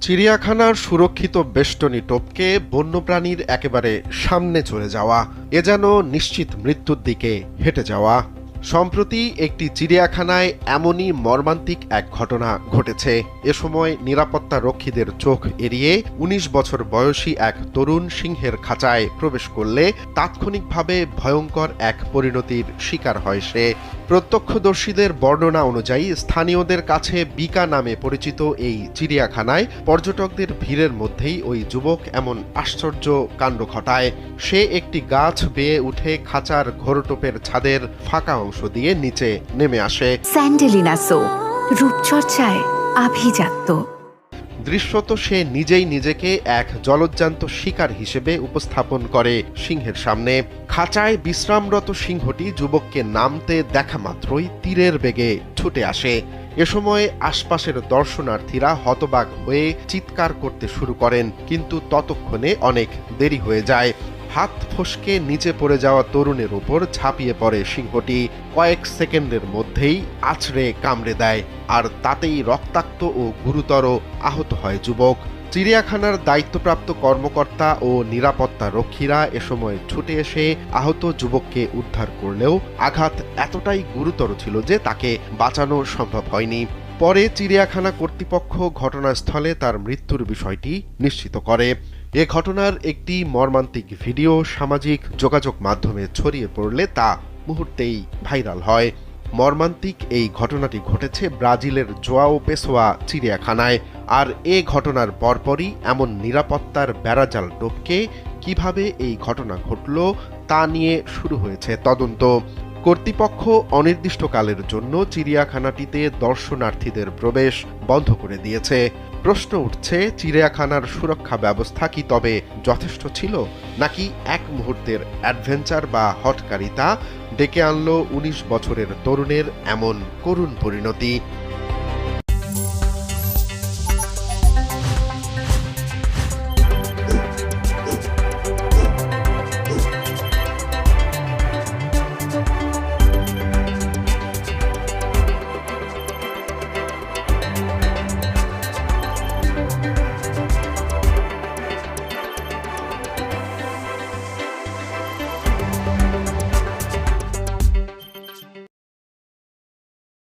চিড়িয়াখানার সুরক্ষিত বেষ্টনী টপকে বন্যপ্রাণীর একেবারে সামনে চলে যাওয়া, এ যেন নিশ্চিত মৃত্যুর দিকে হেঁটে যাওয়া। সম্প্রতি একটি চিড়িয়াখানায় এমনই মর্মান্তিক এক ঘটনা ঘটেছে। এ সময় নিরাপত্তা রক্ষীদের চোখ এড়িয়ে ১৯ বছর বয়সী এক তরুণ সিংহের খাঁচায় প্রবেশ করলে তাৎক্ষণিকভাবে ভয়ঙ্কর এক পরিণতির শিকার হয় সে। প্রত্যক্ষদর্শীদের বর্ণনা অনুযায়ী স্থানীয়দের কাছে বিকা নামে পরিচিত এই চিড়িয়াখানায় পর্যটকদের ভিড়ের মধ্যেই ওই যুবক এমন আশ্চর্য কাণ্ড ঘটায়। সে একটি গাছ বেয়ে উঠে খাঁচার ঘোরটোপের ছাদের ফাঁকা অংশ দিয়ে নিচে নেমে আসে। স্যান্ডেলিনা সো রূপচর্চায় আভিজাত্য। দৃশ্যত সে নিজেই নিজেকে এক জলজ্জান্ত শিকার হিসেবে উপস্থাপন করে সিংহের সামনে। খাঁচায় বিশ্রামরত সিংহটি যুবককে নামতে দেখা মাত্রই তীরের বেগে ছুটে আসে। এ সময় আশপাশের দর্শনার্থীরা হতবাক হয়ে চিৎকার করতে শুরু করেন, কিন্তু ততক্ষণে অনেক দেরি হয়ে যায়। হাত ফসকে নিচে পড়ে যাওয়া তরুণের উপর ঝাঁপিয়ে পড়ে সিংহটি। কয়েক সেকেন্ডের মধ্যেই আছড়ে কামড়ে দেয়, আর তাতেই রক্তাক্ত ও গুরুতর আহত হয় যুবক। চিড়িয়াখানার দায়িত্বপ্রাপ্ত কর্মকর্তা ও নিরাপত্তা রক্ষীরা এ সময় ছুটে এসে আহত যুবককে উদ্ধার করলেও আঘাত এতটাই গুরুতর ছিল যে তাকে বাঁচানো সম্ভব হয়নি। পরে চিড়িয়াখানা কর্তৃপক্ষ ঘটনাস্থলে তার মৃত্যুর বিষয়টি নিশ্চিত করে। এ ঘটনার একটি মর্মান্তিক ভিডিও সামাজিক যোগাযোগ মাধ্যমে ছড়িয়ে পড়লে তা মুহূর্তেই ভাইরাল হয়। মর্মান্তিক এই ঘটনাটি ঘটেছে ব্রাজিলের জোয়াও পেসোয়া চিড়িয়াখানায়। আর এ ঘটনার পরপরই এমন নিরাপত্তার বেড়াজাল টপকে কীভাবে এই ঘটনা ঘটল তা নিয়ে শুরু হয়েছে তদন্ত। কর্তৃপক্ষ অনির্দিষ্টকালের জন্য চিড়িয়াখানাটিতে দর্শনার্থীদের প্রবেশ বন্ধ করে দিয়েছে। প্রশ্ন উঠছে, চিড়িয়াখানার সুরক্ষা ব্যবস্থা কি তবে যথেষ্ট ছিল? নাকি এক মুহূর্তের অ্যাডভেঞ্চার বা হটকারিতা ডেকে আনল উনিশ বছরের তরুণের এমন করুণ পরিণতি?